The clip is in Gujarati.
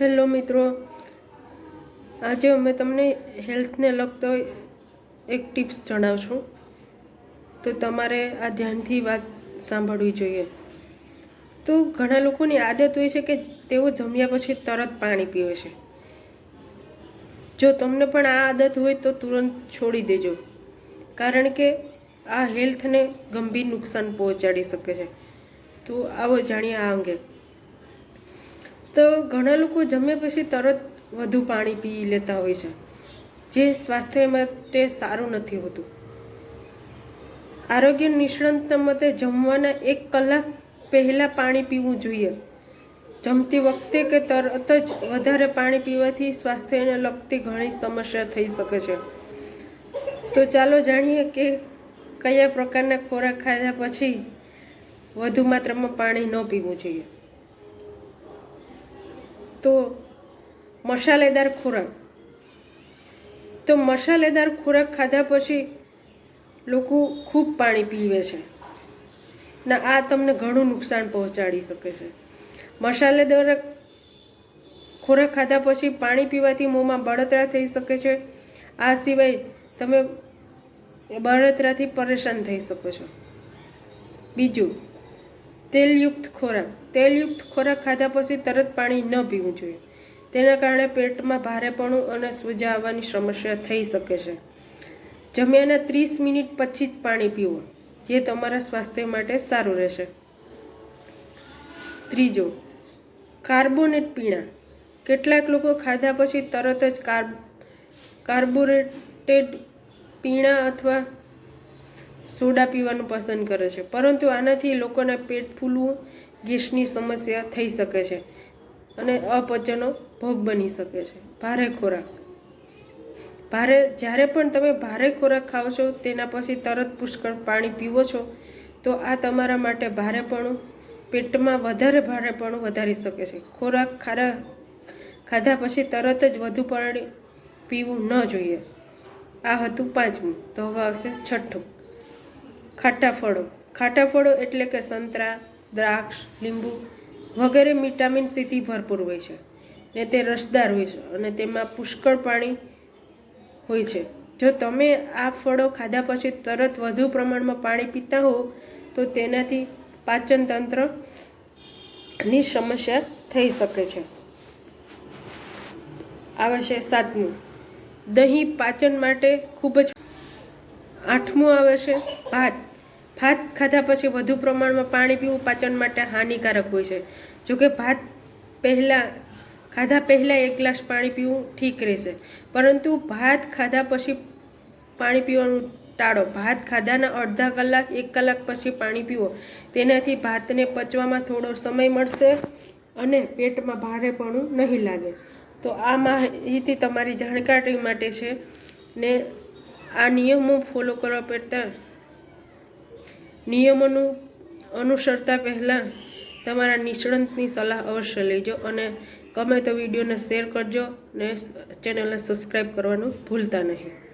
હેલો મિત્રો. આજે અમે તમને હેલ્થને લગતો એક ટિપ્સ જણાવશું. તો તમારે આ ધ્યાનથી વાત સાંભળવી જોઈએ. તો ઘણા લોકોની આદત હોય છે કે તેઓ જમ્યા પછી તરત પાણી પીવે છે. જો તમને પણ આ આદત હોય તો તુરંત છોડી દેજો. કારણ કે આ હેલ્થને ગંભીર નુકસાન પહોંચાડી શકે છે. તો આવો જાણીએ આ અંગે. તો ઘણા લોકો જમ્યા પછી તરત વધુ પાણી પી લેતા હોય છે, જે સ્વાસ્થ્ય માટે સારું નથી હોતું. આરોગ્ય નિષ્ણાંતના મતે જમવાના એક કલાક પહેલાં પાણી પીવું જોઈએ. જમતી વખતે કે તરત જ વધારે પાણી પીવાથી સ્વાસ્થ્યને લગતી ઘણી સમસ્યા થઈ શકે છે. તો ચાલો જાણીએ કે કયા પ્રકારના ખોરાક ખાધા પછી વધુ માત્રામાં પાણી ન પીવું જોઈએ. તો મસાલેદાર ખોરાક. તો મસાલેદાર ખોરાક ખાધા પછી લોકો ખૂબ પાણી પીવે છે. ને આ તમને ઘણું નુકસાન પહોંચાડી શકે છે. મસાલેદાર ખોરાક ખાધા પછી પાણી પીવાથી મોંમાં બળતરા થઈ શકે છે. આ સિવાય તમે બળતરાથી પરેશાન થઈ શકો છો. બીજું તેલયુક્ત ખોરાક. તેલયુક્ત ખોરાક ખાધા પછી તરત પાણી ન પીવું જોઈએ. તેના કારણે પેટમાં ભારેપણું અને સોજા આવવાની સમસ્યા થઈ શકે છે. જમ્યાના ત્રીસ મિનિટ પછી જ પાણી પીવો, જે તમારા સ્વાસ્થ્ય માટે સારું રહેશે. ત્રીજો, કાર્બોનેટ પીણા. કેટલાક લોકો ખાધા પછી તરત જ કાર્બ, કાર્બોરેટેડ પીણા અથવા સોડા પીવાનું પસંદ કરે છે. પરંતુ આનાથી લોકોને પેટ ફૂલવું, ગેસની સમસ્યા થઈ શકે છે અને અપચનો ભોગ બની શકે છે. ભારે ખોરાક. ભારે, જ્યારે પણ તમે ભારે ખોરાક ખાઓ છો, તેના પછી તરત પુષ્કળ પાણી પીવો છો, તો આ તમારા માટે ભારેપણું, પેટમાં વધારે ભારેપણું વધારી શકે છે. ખોરાક ખારા, ખાધા પછી તરત જ વધુ પાણી પીવું ન જોઈએ. આ હતું પાંચમું. તો હવે આવશે છઠ્ઠું. ખાટા ફળો ખાટા ફળો એટલે કે સંતરા, દ્રાક્ષ, લીંબુ વગેરે વિટામિન સીથી ભરપૂર હોય છે ને તે રસદાર હોય છે અને તેમાં પુષ્કળ પાણી હોય છે. જો તમે આ ફળો ખાધા પછી તરત વધુ પ્રમાણમાં પાણી પીતા હો તો તેનાથી પાચનતંત્રની સમસ્યા થઈ શકે છે. આવે છે સાતમું. દહીં પાચન માટે ખૂબ જ આઠમું આવે છે ભાત. ભાત ખાધા પછી વધુ પ્રમાણમાં પાણી પીવું પાચન માટે હાનિકારક હોય છે. જોકે ભાત પહેલાં, ખાધા પહેલાં એક ગ્લાસ પાણી પીવું ઠીક રહેશે. પરંતુ ભાત ખાધા પછી પાણી પીવાનું ટાળો. ભાત ખાધાના અડધા કલાક, એક કલાક પછી પાણી પીવો. તેનાથી ભાતને પચવામાં થોડો સમય મળશે અને પેટમાં ભારેપણું નહીં લાગે. તો આ માહિતી તમારી જાણકારી માટે છે ને આ નિયમો ફોલો કરવા પડતા નિયમોનું અનુસરતા પહેલાં તમારા નિષ્ણાંતની સલાહ અવશ્ય લેજો અને ગમે તો વિડીયોને શેર કરજો ને ચેનલને સબસ્ક્રાઈબ કરવાનું ભૂલતા નહીં.